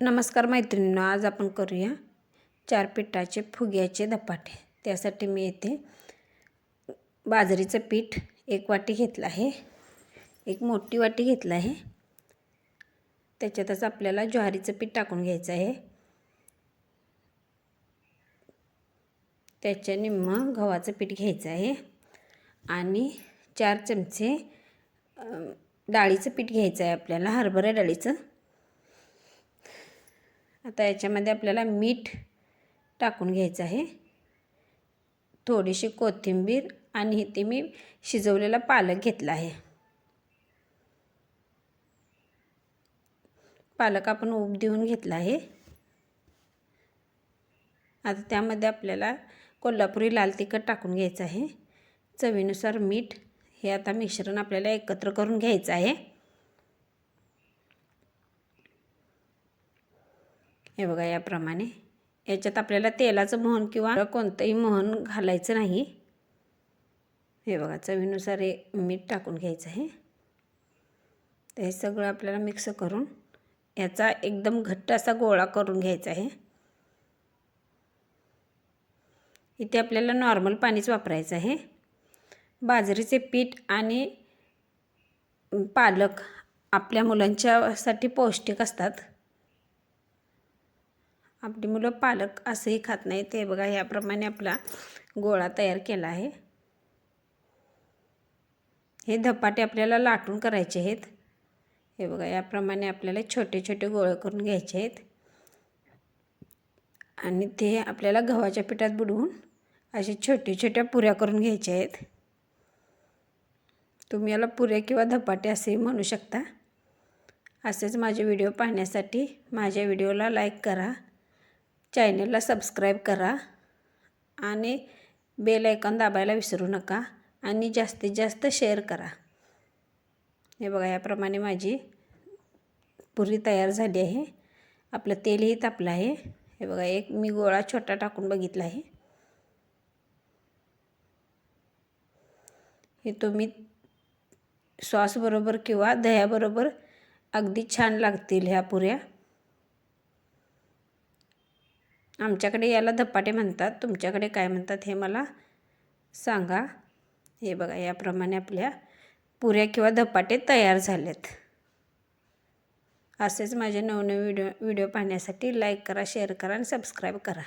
नमस्कार मैत्रिणींनो आज आपण करूया चार पिठाचे फुग्याचे धपाटे. त्यासाठी मी येथे बाजरीचं पीठ एक वाटी घेतलं आहे. एक मोठी वाटी घेतलं आहे. त्याच्यातच आपल्याला ज्वारीचं पीठ टाकून घ्यायचं आहे. त्याच्या निम्म गव्हाचं पीठ घ्यायचं आहे. आणि चार चमचे डाळीचं पीठ घ्यायचं आहे आपल्याला हरभरा डाळीचं. आता याच्यामध्ये आपल्याला मीठ टाकून घ्यायचं आहे. थोडीशी कोथिंबीर आणि इथे मी शिजवलेला पालक घेतला आहे. पालक आपण उब देऊन घेतला आहे. आता त्यामध्ये आपल्याला कोल्हापुरी लाल तिखट टाकून घ्यायचं आहे. चवीनुसार मीठ हे आता मिश्रण आपल्याला एकत्र करून घ्यायचं आहे. हे बघा याप्रमाणे. याच्यात आपल्याला तेलाचं मोहन किंवा कोणतंही मोहन घालायचं नाही. हे बघा चवीनुसार हे मीठ टाकून घ्यायचं आहे. तर हे सगळं आपल्याला मिक्स करून याचा एकदम घट्ट असा गोळा करून घ्यायचा आहे. इथे आपल्याला नॉर्मल पाणीच वापरायचं आहे. बाजरीचे पीठ आणि पालक आपल्या मुलांच्यासाठी पौष्टिक असतात. आपली मुलं पालक असंही खात नाही. ते बघा ह्याप्रमाणे आपला गोळा तयार केला आहे. हे धपाटे आपल्याला लाटून करायचे आहेत. हे बघा याप्रमाणे आपल्याला छोटे छोटे गोळे करून घ्यायचे आहेत. आणि ते आपल्याला गव्हाच्या पिठात बुडवून असे छोटे छोट्या पुऱ्या करून घ्यायच्या आहेत. तुम्ही याला पुऱ्या किंवा धपाटे असेही म्हणू शकता. असेच माझे व्हिडिओ पाहण्यासाठी माझ्या व्हिडिओला लाईक करा. चॅनलला सबस्क्राईब करा आणि बेल आयकॉन दाबायला विसरू नका आणि जास्तीत जास्त शेअर करा. हे बघा याप्रमाणे माझी पुरी तयार झाली आहे. आपलं तेलही तापलं आहे. हे बघा एक मी गोळा छोटा टाकून बघितला आहे. हे तुम्ही सॉसबरोबर किंवा दह्याबरोबर अगदी छान लागतील ह्या पुऱ्या. आमच्याकडे याला धपाटे म्हणतात. तुमच्याकडे काय म्हणतात हे मला सांगा. हे बघा याप्रमाणे आपल्या पुऱ्या किंवा धपाटे तयार झालेत. असेच माझे नवनवे व्हिडिओ व्हिडिओ पाहण्यासाठी लाईक करा शेअर करा आणि सबस्क्राईब करा.